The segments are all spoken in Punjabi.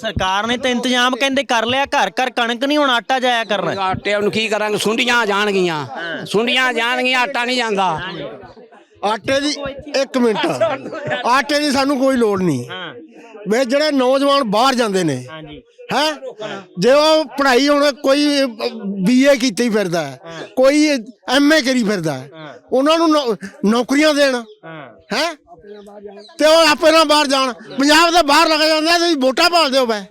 ਸਰਕਾਰ ਨੇ ਤਾਂ ਇੰਤਜ਼ਾਮ ਕਹਿੰਦੇ ਕਰ ਲਿਆ ਘਰ ਘਰ ਕਣਕ ਨਹੀਂ ਹੁਣ ਆਟਾ ਜਾਇਆ ਕਰਨਾ। ਆਟੇ ਨੂੰ ਕੀ ਕਰਾਂਗੇ? ਸੁੰਡੀਆਂ ਜਾਣਗੀਆਂ। ਸੁੰਡੀਆਂ ਜਾਣਗੀਆਂ ਆਟਾ ਨਹੀਂ ਜਾਂਦਾ। ਆਟੇ ਦੀ ਇੱਕ ਮਿੰਟ। ਆਟੇ ਦੀ ਸਾਨੂੰ ਕੋਈ ਲੋੜ ਨਹੀਂ। ਹਾਂ। ਵੇ ਜਿਹੜੇ ਨੌਜਵਾਨ ਬਾਹਰ ਜਾਂਦੇ ਨੇ ਹੈ? ਜੇ ਉਹ ਪੜ੍ਹਾਈ ਹੁਣ ਕੋਈ ਬੀਏ ਕੀਤੀ ਫਿਰਦਾ ਹੈ, ਕੋਈ ਐਮਏ ਕਰੀ ਫਿਰਦਾ ਹੈ, ਉਹਨਾਂ ਨੂੰ ਨੌ- ਨੌਕਰੀਆਂ ਦੇਣ। ਹਾਂ। ਹੈ? ਤੇ ਉਹ ਆਪੇ ਨਾ ਬਾਹਰ ਜਾਣ। ਪੰਜਾਬ ਦੇ ਬਾਹਰ ਲੱਗ ਜਾਂਦੇ ਤੁਸੀਂ ਵੋਟਾਂ ਭਾਲਦੇ ਹੋ। ਬੈ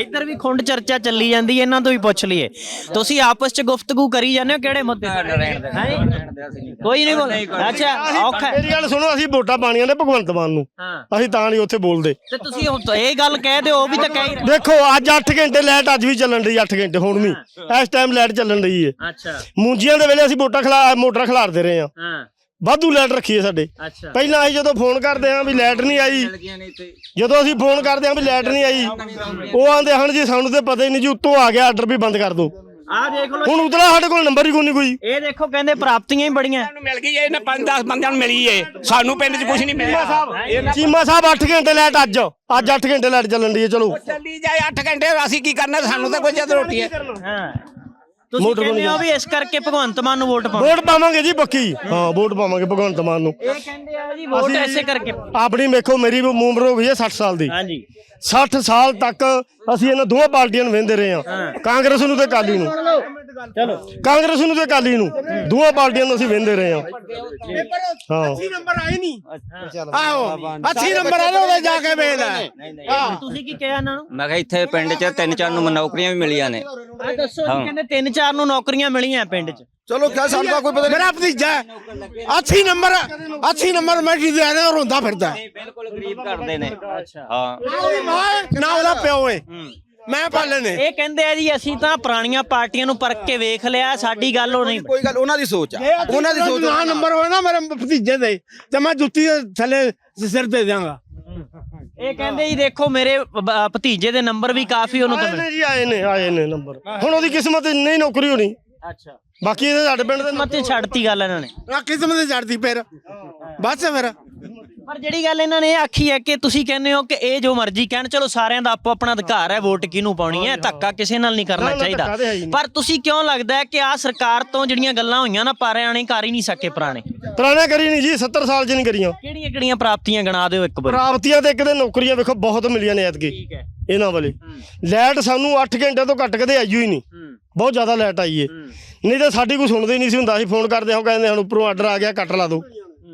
ਇੱਧਰ ਵੀ ਖੁੰਡ ਚਰਚਾ ਚੱਲੀ ਜਾਂਦੀ ਹੈ ਇਹਨਾਂ ਤੋਂ ਵੀ ਪੁੱਛ ਲਈਏ। ਤੁਸੀਂ ਆਪਸ ਚ ਗੁਫ਼ਤਗੂ ਕਰੀ ਜਾਂਦੇ ਹੋ ਕਿਹੜੇ ਮੁੱਦੇ ਤੇ? ਹੈਂ? ਕੋਈ ਨਹੀਂ ਬੋਲ ਅੱਛਾ ਔਖਾ ਹੈ। ਮੇਰੀ ਗੱਲ ਸੁਣੋ ਅਸੀਂ ਵੋਟਾਂ ਪਾਣੀਆਂ ਨੇ ਭਗਵੰਤ ਮਾਨ ਨੂੰ। ਹਾਂ। ਅਸੀਂ ਤਾਂ ਨਹੀਂ ਉੱਥੇ ਬੋਲਦੇ। ਤੇ ਤੁਸੀਂ ਹੁਣ ਤਾਂ ਇਹ ਗੱਲ ਕਹਿ ਦਿਓ ਉਹ ਵੀ ਤਾਂ ਕਹਿ ਹੀ ਰਹੇ। ਦੇਖੋ ਅੱਜ 8 ਘੰਟੇ ਲਾਈਟ ਅੱਜ ਵੀ ਚੱਲਣ ਰਹੀ 8 ਘੰਟੇ ਹੁਣ ਵੀ। ਇਸ ਟਾਈਮ ਲਾਈਟ ਚੱਲਣ ਰਹੀ ਹੈ ਅੱਛਾ। ਮੂੰਜੀਆਂ ਦੇ ਵੇਲੇ ਅਸੀਂ ਵੋਟਾਂ ਖਿਲਾ ਮੋਟਰਾਂ ਖਿਲਾਰਦੇ ਰਹੇ ਹਾਂ। ਹਾਂ। ਵਾਧੂ ਲਾਈਟ ਰੱਖੀ ਹੈ ਸਾਡੇ। ਅੱਛਾ। ਪਹਿਲਾਂ ਅਸੀਂ ਜਦੋਂ ਫੋਨ ਕਰਦੇ ਹਾਂ ਵੀ ਲਾਈਟ ਨਹੀਂ ਆਈ ਜਦੋਂ ਅਸੀਂ ਫੋਨ ਕਰਦੇ ਹਾਂ ਵੀ ਲਾਈਟ ਨਹੀਂ ਆਈ ਉਹ ਆਂਦੇ ਹਨ ਜੀ ਸਾਨੂੰ ਤੇ ਪਤਾ ਹੀ ਨਹੀਂ ਜੀ ਉੱਤੋਂ ਆ ਗਿਆ ਆਰਡਰ ਵੀ ਬੰਦ ਕਰ ਦਿਓ ਆਹ ਦੇਖ ਲਓ ਹੁਣ ਉਤਲਾ ਸਾਡੇ ਕੋਲ ਨੰਬਰ ਹੀ ਕੋਈ ਨਹੀਂ ਕੋਈ। ਇਹ ਦੇਖੋ ਕਹਿੰਦੇ ਪ੍ਰਾਪਤੀਆਂ ਹੀ ਬੜੀਆਂ। ਸਾਨੂੰ ਮਿਲ ਗਈ ਇਹ ਨਾ 5-10 ਬੰਦਿਆਂ ਨੂੰ ਮਿਲੀ ਏ ਸਾਨੂੰ ਪਿੰਡ 'ਚ ਕੁਝ ਨਹੀਂ ਮਿਲਿਆ। ਚੀਮਾ ਸਾਹਿਬ 8 ਘੰਟੇ ਲਾਈਟ ਅੱਜ ਅੱਜ 8 ਘੰਟੇ ਲਾਈਟ ਚੱਲਣ ਦੀ ਹੈ ਚਲੋ। ਚੱਲੀ ਜਾਏ 8 ਘੰਟੇ ਅਸੀਂ ਕੀ ਕਰਨਾ? ਸਾਨੂੰ ਤਾਂ ਕੋਈ ਜਦ ਰੋਟੀ ਹੈ। ਹਾਂ। ਤੁਸੀਂ ਕਹਿੰਦੇ ਹੋ ਵੀ ਇਸ ਕਰਕੇ ਭਗਵੰਤ ਮਾਨ ਨੂੰ ਵੋਟ ਪਾਓ ਵੋਟ ਪਾਵਾਂਗੇ ਜੀ ਪੱਕੀ। ਹਾਂ ਵੋਟ ਪਾਵਾਂਗੇ ਭਗਵੰਤ ਮਾਨ ਨੂੰ। ਇਹ ਕਹਿੰਦੇ ਆ ਜੀ ਵੋਟ ਐਸੇ ਕਰਕੇ ਆਪਣੀ ਵੇਖੋ ਮੇਰੀ ਵੀ ਉਮਰ ਹੋ ਗਈ ਹੈ 60 ਸਾਲ ਦੀ। ਹਾਂਜੀ। 60 ਸਾਲ ਤੱਕ ਅਸੀਂ ਇਹਨਾਂ ਦੋਵਾਂ ਪਾਰਟੀਆਂ ਨੂੰ ਵੇਂਦੇ ਰਹੇ ਹਾਂ। ਕਾਂਗਰਸ ਨੂੰ ਤੇ ਅਕਾਲੀ ਨੂੰ। ਚਲੋ। ਕਾਂਗਰਸ ਨੂੰ ਤੇ ਅਕਾਲੀ ਨੂੰ। ਦੋਵਾਂ ਪਾਰਟੀਆਂ ਨੂੰ ਅਸੀਂ ਵੇਂਦੇ ਰਹੇ ਹਾਂ। ਹਾਂ। 80 ਨੰਬਰ ਆਏ ਨਹੀਂ ਆਹੋ। 80 ਨੰਬਰ ਆਏ ਉਹਦੇ ਜਾ ਕੇ ਵੇਖ ਲੈ। ਤੁਸੀਂ ਕੀ ਕਿਹਾ ਇਹਨਾਂ ਨੂੰ? ਮੈਂ ਕਿਹਾ ਇੱਥੇ ਪਿੰਡ 'ਚ ਤਿੰਨ ਚਾਰ ਨੂੰ ਨੌਕਰੀਆਂ ਵੀ ਮਿਲੀਆਂ ਨੇ। ਆ ਦੱਸੋ ਜੀ ਕਹਿੰਦੇ ਤਿੰਨ ਚਾਰ ਨੂੰ ਨੌਕਰੀਆਂ ਮਿਲੀਆਂ ਪਿੰਡ 'ਚ। ਚਲੋ ਕਿਆ ਸਾਨੂੰ ਕੋਈ ਪਤਾ ਮੇਰਾ ਭਤੀਜਾ ਹੈ। 80 ਨੰਬਰ 80 ਨੰਬਰ ਮੈਂ ਕੀ ਦੇ ਰਿਹਾ ਰੋਂਦਾ ਫਿਰਦਾ। ਬਿਲਕੁਲ ਗਰੀਬ ਕਰਦੇ ਨੇ। ਅੱਛਾ। ਹਾਂ। ਨਾ ਉਹਦੀ ਪਿਓ ਹੈ। ਮੈਂ ਪਾਲੇ ਨੇ ਇਹ ਕਹਿੰਦੇ ਆ ਜੀ ਅਸੀਂ ਤਾਂ ਪੁਰਾਣੀਆਂ ਪਾਰਟੀਆਂ ਨੂੰ ਪਰਖ ਕੇ ਵੇਖ ਲਿਆ ਸਾਡੀ ਗੱਲ ਉਹ ਨਹੀਂ ਕੋਈ ਗੱਲ ਉਹਨਾਂ ਦੀ ਸੋਚ ਆ। ਉਹਨਾਂ ਦੀ ਸੋਚ ਨਾ ਨੰਬਰ ਹੋਏ ਨਾ ਮੇਰੇ ਭਤੀਜੇ ਦੇ ਤੇ ਮੈਂ ਜੁੱਤੀ ਦੇ ਥੱਲੇ ਸਿਰ ਦੇ ਦਿਆਂਗਾ। ਇਹ ਕਹਿੰਦੇ ਜੀ ਦੇਖੋ ਮੇਰੇ ਭਤੀਜੇ ਦੇ ਨੰਬਰ ਵੀ ਕਾਫੀ ਉਹਨੂੰ ਤਾਂ ਜੀ ਆਏ ਨੇ ਆਏ ਨੇ ਨੰਬਰ। ਹੁਣ ਉਹਦੀ ਕਿਸਮਤ ਨਹੀਂ ਨੌਕਰੀ ਹੋਣੀ। ਅੱਛਾ। ਬਾਕੀ ਇਹਦੇ ਸਾਡੇ ਪਿੰਡ ਦੇ ਮਤੇ ਛੱਡਤੀ ਗੱਲ ਇਹਨਾਂ ਨੇ। ਆ ਕਿਸਮ ਦੇ ਫਿਰ। ਬਸ ਫਿਰ। ਪਰ ਜਿਹੜੀ ਗੱਲ ਇਹਨਾਂ ਨੇ ਆਖੀ ਹੈ ਕਿ ਤੁਸੀਂ ਕਹਿੰਦੇ ਹੋ ਕਿ ਇਹ ਜੋ ਮਰਜ਼ੀ ਕਹਿਣ ਚਲੋ ਸਾਰਿਆਂ ਦਾ ਆਪੋ ਆਪਣਾ ਅਧਿਕਾਰ ਹੈ ਵੋਟ ਕਿਹਨੂੰ ਪਾਉਣੀ ਹੈ? ਧੱਕਾ ਕਿਸੇ ਨਾਲ ਨਹੀਂ ਕਰਨਾ ਚਾਹੀਦਾ। ਹੈ ਹੀ। ਪਰ ਤੁਸੀਂ ਕਿਉਂ ਲੱਗਦਾ ਹੈ ਕਿ ਆ ਸਰਕਾਰ ਤੋਂ ਜਿਹੜੀਆਂ ਗੱਲਾਂ ਹੋਈਆਂ ਨਾ ਪਾਰਿਆਣੇ ਕਰ ਹੀ ਨਹੀਂ ਸਕੇ ਪੁਰਾਣੇ? ਪੁਰਾਣੇ ਕਰੀ ਨਹੀਂ ਜੀ 70 ਸਾਲ ਚ ਨਹੀਂ ਕਰੀਆਂ। ਕਿਹੜੀਆਂ ਕਿਹੜੀਆਂ ਪ੍ਰਾਪਤੀਆਂ ਗਣਾ ਦਿਓ ਇੱਕ ਵਾਰ? ਪ੍ਰਾਪਤੀਆਂ ਤੇ ਇੱਕ ਦੇ ਨੌਕਰੀਆਂ ਵੇਖੋ ਬਹੁਤ ਮਿਲੀਆਂ ਨੇ ਐਤਕੀ। ਠੀਕ ਹੈ। ਇਹਨਾਂ ਵਾਲੇ। ਲਾਈਟ ਸਾਨੂੰ 8 ਘੰਟੇ ਤੋਂ ਘੱਟ ਕਦੇ ਆਈ ਹੋਈ ਨਹੀਂ। ਬਹੁਤ ਜ਼ਿਆਦਾ ਲਾਈਟ ਆਈ ਏ। ਨਹੀਂ ਤਾਂ ਸਾਡੀ ਕੋਈ ਸੁਣਦੇ ਹੀ ਨਹੀਂ ਸੀ ਹੁੰਦਾ ਸੀ ਫੋਨ ਕਰਦੇ ਹਾਂ ਕਹਿੰਦੇ ਹੁਣ ਉੱਪਰੋਂ ਆਰਡਰ ਆ ਗਿਆ ਕੱਟ ਲਾ ਦਿਓ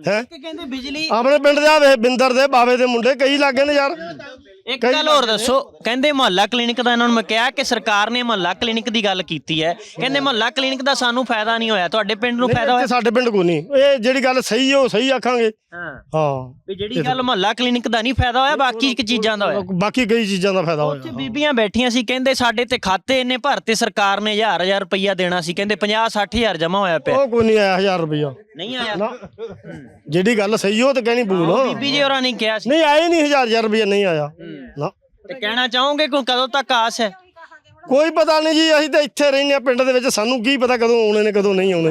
ਹੈ? ਕਿ ਕਹਿੰਦੇ ਬਿਜਲੀ ਆਪਣੇ ਪਿੰਡ ਦੇ ਆ ਵੇ ਬਿੰਦਰ ਦੇ ਬਾਵੇ ਦੇ ਮੁੰਡੇ ਕਈ ਲੱਗੇ ਨੇ ਯਾਰ। ਇੱਕ ਗੱਲ ਹੋਰ ਦੱਸੋ ਕਹਿੰਦੇ ਮੁਹੱਲਾ ਕਲੀਨਿਕ ਦਾ ਇਹਨਾਂ ਨੂੰ ਮੈਂ ਕਿਹਾ ਕਿ ਸਰਕਾਰ ਨੇ ਮੁਹੱਲਾ ਕਲੀਨਿਕ ਦੀ ਗੱਲ ਕੀਤੀ ਹੈ। ਕਹਿੰਦੇ ਮੁਹੱਲਾ ਕਲੀਨਿਕ ਦਾ ਸਾਨੂੰ ਫਾਇਦਾ ਨਹੀਂ ਹੋਇਆ ਤੁਹਾਡੇ ਪਿੰਡ ਨੂੰ ਫਾਇਦਾ ਹੋਇਆ? ਸਾਡੇ ਪਿੰਡ ਕੋਈ ਨਹੀਂ। ਇਹ ਜਿਹੜੀ ਗੱਲ ਸਹੀ ਹੈ ਉਹ ਸਹੀ ਆਖਾਂਗੇ। ਹਾਂ। ਹਾਂ। ਵੀ ਜਿਹੜੀ ਗੱਲ ਮੁਹੱਲਾ ਕਲੀਨਿਕ ਦਾ ਨਹੀਂ ਫਾਇਦਾ ਹੋਇਆ ਬਾਕੀ ਇੱਕ ਚੀਜ਼ਾਂ ਦਾ ਹੋਇਆ। ਬਾਕੀ ਕਈ ਚੀਜ਼ਾਂ ਦਾ ਫਾਇਦਾ ਉੱਥੇ ਹੋਇਆ। ਬੀਬੀਆਂ ਬੈਠੀਆਂ ਸੀ ਕਹਿੰਦੇ ਸਾਡੇ ਤੇ ਖਾਤੇ ਇੰਨੇ ਭਰਤੇ ਸਰਕਾਰ ਨੇ ਹਜ਼ਾਰ ਹਜ਼ਾਰ ਰੁਪਈਆ ਦੇਣਾ ਸੀ ਕਹਿੰਦੇ 50 60 ਹਜ਼ਾਰ ਜਮਾ ਹੋਇਆ ਪਿਆ। ਉਹ ਕੋਈ ਨਹੀਂ ਆਇਆ 1000 ਰੁਪਇਆ ਨਹੀਂ ਆਇਆ। ਨਾ। ਜਿਹੜੀ ਗੱਲ ਸਹੀ ਉਹ ਤੇ ਕਹਿਣੀ ਭੂਲ। ਬੀਬੀ ਜੀ ਹੋਰਾਂ ਨੇ ਕਿਹਾ ਸੀ। ਨਹੀਂ ਆਏ ਨਹੀਂ 1000 1000 ਰੁਪਇਆ ਨਹੀਂ ਆਇਆ। ਨਾ। ਤੇ ਕਹਿਣਾ ਚਾਹੋਗੇ ਕਿ ਕਦੋਂ ਤੱਕ ਆਸ ਹੈ? ਕੋਈ ਪਤਾ ਨਹੀਂ ਜੀ ਅਸੀਂ ਤਾਂ ਇੱਥੇ ਰਹਿੰਦੇ ਆ ਪਿੰਡ ਦੇ ਵਿੱਚ। ਸਾਨੂੰ ਕੀ ਪਤਾ ਕਦੋਂ ਆਉਣੇ ਨੇ ਕਦੋਂ ਨਹੀਂ ਆਉਣੇ।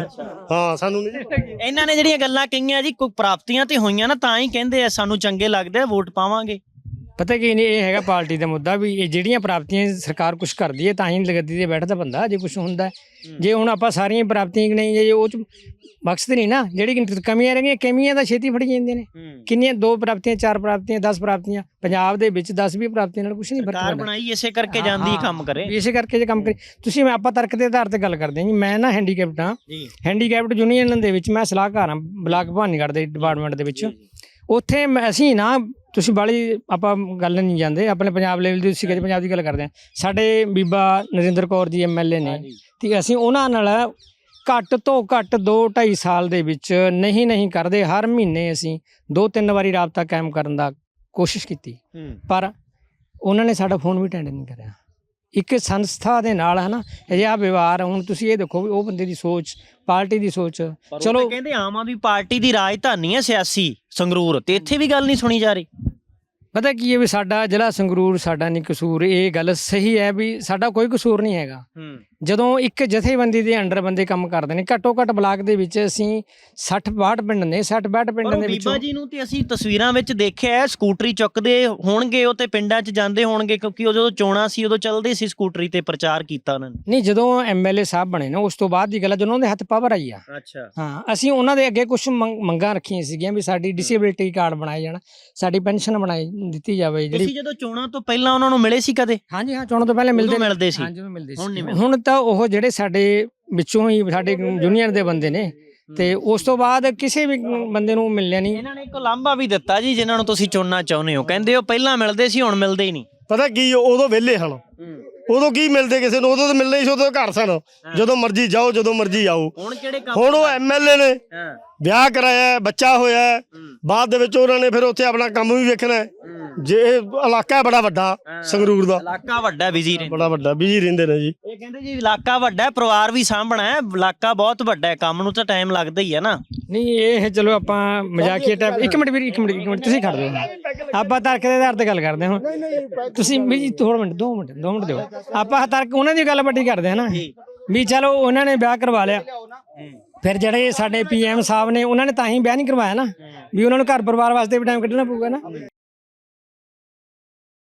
ਹਾਂ ਸਾਨੂੰ ਨਹੀਂ। ਜੀ ਇਹਨਾਂ ਨੇ ਜਿਹੜੀਆਂ ਗੱਲਾਂ ਕਹੀਆਂ ਜੀ ਕੋਈ ਪ੍ਰਾਪਤੀਆਂ ਤੇ ਹੋਈਆਂ ਨਾ ਤਾਂ ਹੀ ਕਹਿੰਦੇ ਆ ਸਾਨੂੰ ਚੰਗੇ ਲੱਗਦੇ ਆ ਵੋਟ ਪਾਵਾਂਗੇ। ਪਤਾ ਕੀ ਨਹੀਂ ਇਹ ਹੈਗਾ ਪਾਰਟੀ ਦਾ ਮੁੱਦਾ ਵੀ ਇਹ ਜਿਹੜੀਆਂ ਪ੍ਰਾਪਤੀਆਂ ਸਰਕਾਰ ਕੁਝ ਕਰਦੀ ਹੈ ਤਾਂ ਹੀ ਲਗਦੀ ਤੇ ਬੈਠਦਾ ਬੰਦਾ ਜੇ ਕੁਝ ਹੁੰਦਾ। ਜੇ ਹੁਣ ਆਪਾਂ ਸਾਰੀਆਂ ਪ੍ਰਾਪਤੀਆਂ ਨਹੀਂ ਜੇ ਉਹ ਚ ਮਕਸਦ ਨਹੀਂ ਨਾ ਜਿਹੜੀ ਕਮੀਆਂ ਰਹਿ ਗਈਆਂ ਕਮੀਆਂ ਤਾਂ ਛੇਤੀ ਫੜੀ ਜਾਂਦੀਆਂ ਨੇ। ਕਿੰਨੀਆਂ ਦੋ ਪ੍ਰਾਪਤੀਆਂ ਚਾਰ ਪ੍ਰਾਪਤੀਆਂ 10 ਪ੍ਰਾਪਤੀਆਂ ਪੰਜਾਬ ਦੇ ਵਿੱਚ 10 20 ਪ੍ਰਾਪਤੀਆਂ ਨਾਲ ਕੁਝ ਨਹੀਂ ਫ਼ਰਕ ਸਰਕਾਰ ਪੈਂਦਾ। ਬਣਾਈ ਇਸੇ ਕਰਕੇ ਜਾਂਦੀ ਕੰਮ ਕਰੇ। ਵੀ ਇਸੇ ਕਰਕੇ ਜੇ ਕੰਮ ਕਰੀ। ਤੁਸੀਂ ਮੈਂ ਆਪਾਂ ਤਰਕ ਦੇ ਆਧਾਰ ਤੇ ਗੱਲ ਕਰਦੇ ਹਾਂ ਜੀ। ਮੈਂ ਨਾ ਹੈਂਡੀਕੈਪਟ ਹਾਂ। ਹੈਂਡੀਕੈਪਟ ਯੂਨੀਅਨ ਦੇ ਵਿੱਚ ਮੈਂ ਸਲਾਹਕਾਰ ਹਾਂ ਬਲਾਕ ਭਵਾਨੀਗੜ੍ਹ ਦੇ ਡਿਪਾਰਟਮੈਂਟ ਦੇ ਵਿੱਚ। ਉੱਥੇ ਮੈਂ- ਅਸੀਂ ਨਾ ਤੁਸੀਂ ਬਾਲੀ ਆਪਾਂ ਗੱਲ ਨਹੀਂ ਜਾਂਦੇ। ਆਪਣੇ ਪੰਜਾਬ ਲੈਵਲ ਦੀ ਸਿੱਖਿਆ ਪੰਜਾਬ ਦੀ ਗੱਲ ਕਰਦੇ ਹਾਂ। ਸਾਡੇ ਬੀਬਾ ਨਰਿੰਦਰ ਕੌਰ ਜੀ ਐਮਐਲਏ ਨੇ। ਤੇ ਅਸੀਂ ਉਹਨਾਂ ਨਾਲ ਘੱਟ ਤੋਂ ਘੱਟ 2 2.5 ਸਾਲ ਦੇ ਵਿੱਚ ਨਹੀਂ ਨਹੀਂ ਕਰਦੇ। ਹਰ ਮਹੀਨੇ ਅਸੀਂ ਦੋ ਤਿੰਨ ਵਾਰੀ ਰਾਬਤਾ ਕਾਇਮ ਕਰਨ ਦਾ ਕੋਸ਼ਿਸ਼ ਕੀਤੀ। ਪਰ ਉਹਨਾਂ ਨੇ ਸਾਡਾ ਫੋਨ ਵੀ ਅਟੈਂਡ ਨਹੀਂ ਕਰਿਆ। ਇੱਕ ਸੰਸਥਾ ਦੇ ਨਾਲ ਹੈ ਨਾ ਅਜਿਹਾ ਵਿਵਹਾਰ ਹੁਣ ਤੁਸੀਂ ਇਹ ਦੇਖੋ ਵੀ ਉਹ ਬੰਦੇ ਦੀ ਸੋਚ ਪਾਰਟੀ ਦੀ ਸੋਚ। ਚਲੋ ਚਲੋ ਕਹਿੰਦੇ ਆਮ ਆਦਮੀ ਪਾਰਟੀ ਦੀ ਰਾਜਧਾਨੀ ਹੈ ਸਿਆਸੀ ਸੰਗਰੂਰ। ਤੇ ਇੱਥੇ ਵੀ ਗੱਲ ਨਹੀਂ ਸੁਣੀ ਜਾ ਰਹੀ। ਪਤਾ ਕੀ ਹੈ ਵੀ ਸਾਡਾ ਜ਼ਿਲ੍ਹਾ ਸੰਗਰੂਰ ਸਾਡਾ ਨਹੀਂ ਕਸੂਰ। ਇਹ ਗੱਲ ਸਹੀ ਹੈ ਵੀ ਸਾਡਾ ਕੋਈ ਕਸੂਰ ਨਹੀਂ ਹੈਗਾ। ਜਦੋਂ ਇੱਕ ਜਥੇਬੰਦੀ ਦੇ ਅੰਡਰ ਬੰਦੇ ਕੰਮ ਕਰਦੇ ਨੇ ਘੱਟੋ ਘੱਟ ਬਲਾਕ ਦੇ ਵਿੱਚ ਅਸੀਂ 60 62 ਪਿੰਡ ਨੇ 60 62 ਪਰ ਪਿੰਡਾਂ ਦੇ ਬੀਬਾ ਵਿੱਚੋਂ ਜੀ ਨੂੰ ਤੇ ਅਸੀਂ ਤਸਵੀਰਾਂ ਵਿੱਚ ਦੇਖਿਆ ਹੈ, ਸਕੂਟਰੀ ਚੁੱਕਦੇ ਹੋਣਗੇ ਉਹ ਤੇ ਪਿੰਡਾਂ 'ਚ ਜਾਂਦੇ ਹੋਣਗੇ ਕਿਉਂਕਿ ਉਹ ਜਦੋਂ ਚੋਣਾਂ ਸੀ ਉਦੋਂ ਚੱਲਦੇ ਸੀ ਸਕੂਟਰੀ ਤੇ ਪ੍ਰਚਾਰ ਕੀਤਾ ਉਹਨਾਂ ਨੇ। ਨਹੀਂ ਜਦੋਂ ਐਮਐਲਏ ਸਾਹਿਬ ਬਣੇ ਨਾ ਉਸ ਤੋਂ ਬਾਅਦ ਦੀ ਗੱਲ ਹੈ ਜਦੋਂ ਉਹਨਾਂ ਦੇ ਹੱਥ ਪਾਵਰ ਆਈ ਆ। ਅੱਛਾ। ਹਾਂ ਅਸੀਂ ਉਹਨਾਂ ਦੇ ਅੱਗੇ ਕੁਝ ਮੰਗਾਂ ਰੱਖੀਆਂ ਸੀਗੀਆਂ ਵੀ ਸਾਡੀ ਡਿਸੇਬਿਲਿਟੀ ਕਾਰਡ ਬਣਾਏ ਜਾਣ ਸਾਡੀ ਪੈਨਸ਼ਨ ਬਣਾਈ ਦਿੱਤੀ ਜਾਵੇ ਜਿਹੜੀ ਤੁਸੀਂ ਜਦੋਂ ਚੋਣਾਂ ਤੋਂ ਪਹਿਲਾਂ ਉਹਨਾਂ ਨੂੰ ਮਿਲੇ ਸੀ ਕਦੇ? ਹਾਂਜੀ ਹਾਂ ਚੋਣਾਂ ਤੋਂ ਪਹਿਲੇ ਮਿਲਦੇ ਸੀ। ਹਾਂ ਜਦੋਂ ਮਿਲਦੇ ਹੁਣ ਨਹੀਂ ਸੀ ਮਿਲਦੇ। ਹੁਣ ਤਾਂ ਉਹ ਜਿਹੜੇ ਸਾਡੇ ਵਿੱਚੋਂ ਹੀ ਸਾਡੇ ਯੂਨੀਅਨ ਦੇ ਬੰਦੇ ਨੇ ਤੇ ਉਸ ਤੋਂ ਬਾਅਦ ਕਿਸੇ ਵੀ ਬੰਦੇ ਨੂੰ ਮਿਲਿਆ ਨਹੀਂ। ਇਹਨਾਂ ਨੇ ਇੱਕ ਲਾਂਭਾ ਵੀ ਦਿੱਤਾ ਜੀ ਜਿਨ੍ਹਾਂ ਨੂੰ ਤੁਸੀਂ ਚੁਣਨਾ ਚਾਹੁੰਦੇ ਹੋ। ਕਹਿੰਦੇ ਉਹ ਪਹਿਲਾਂ ਮਿਲਦੇ ਸੀ ਹੁਣ ਮਿਲਦੇ ਹੀ ਨਹੀਂ। ਪਤਾ ਕੀ ਉਦੋਂ ਵਿਹਲੇ ਹਨ। ਉਦੋਂ ਕੀ ਮਿਲਦੇ ਕਿਸੇ ਨੂੰ? ਉਦੋਂ ਤਾਂ ਮਿਲਣੇ ਹੀ ਸੀ ਉਦੋਂ ਘਰ ਸਨ। ਜਦੋਂ ਮਰਜ਼ੀ ਜਾਓ ਜਦੋਂ ਮਰਜ਼ੀ ਆਓ। ਹੁਣ ਕਿਹੜੇ ਕੰਮ ਹੁਣ ਉਹ ਐਮਐਲਏ ਨੇ। ਹਾਂ। ਵਿਆਹ ਕਰਾਇਆ ਹੈ, ਬੱਚਾ ਹੋਇਆ। ਹੈ। ਬਾਅਦ ਦੇ ਵਿੱਚ ਉਹਨਾਂ ਨੇ ਫਿਰ ਉੱਥੇ ਆਪਣਾ ਕੰਮ ਵੀ ਵੇਖਣਾ। ਹੈ। ਜੇ ਇਹ ਇਲਾਕਾ ਬੜਾ ਵੱਡਾ ਸੰਗਰੂਰ ਦਾ। ਇਲਾਕਾ ਵੱਡਾ ਬਿਜ਼ੀ ਰਹਿੰਦਾ। ਬੜਾ ਵੱਡਾ ਬਿਜ਼ੀ ਰਹਿੰਦੇ ਨੇ ਜੀ। ਇਹ ਕਹਿੰਦੇ ਜੀ ਇਲਾਕਾ ਵੱਡਾ ਹੈ ਪਰਿਵਾਰ ਵੀ ਸਾਂਭਣਾ ਹੈ ਇਲਾਕਾ ਬਹੁਤ ਵੱਡਾ ਹੈ ਕੰਮ ਨੂੰ ਤਾਂ ਟਾਈਮ ਲੱਗਦਾ ਹੀ ਹੈ ਨਾ। ਨਹੀਂ ਇਹ ਚਲੋ ਆਪਾਂ ਮਜ਼ਾਕੀਆ ਟਾਈਪ ਇੱਕ ਮਿੰਟ ਵੀਰ ਇੱਕ ਮਿੰਟ ਇੱਕ ਮਿੰਟ ਤੁਸੀਂ ਖੜ ਦਿਓ ਆਪਾਂ ਤਰਕ ਦੇ ਆਧਾਰ ਤੇ ਗੱਲ ਕਰਦੇ ਹਾਂ ਹੁਣ। ਤੁਸੀਂ ਵੀ ਜੀ ਥੋੜਾ ਮਿੰਟ 2 ਮਿੰਟ 2 ਮਿੰਟ ਦਿਓ। ਆਪਾਂ ਤਰਕ ਉਹਨਾਂ ਦੀ ਗੱਲ ਵੱਡੀ ਕਰਦੇ ਹਾਂ ਨਾ। ਵੀ ਚਲੋ ਉਹਨਾਂ ਨੇ ਵਿਆਹ ਕਰਵਾ ਲਿਆ। ਫਿਰ ਜਿਹੜੇ ਸਾਡੇ ਪੀਐਮ ਸਾਹਿਬ ਨੇ ਉਹਨਾਂ ਨੇ ਤਾਂ ਹੀ ਵਿਆਹ ਨਹੀਂ ਕਰਵਾਇਆ ਨਾ। ਵੀ ਉਹਨਾਂ ਨੂੰ ਘਰ ਪਰਿਵਾਰ ਵਾਸਤੇ ਵੀ ਟਾਈਮ ਕੱਢਣਾ ਪਊਗਾ ਨਾ।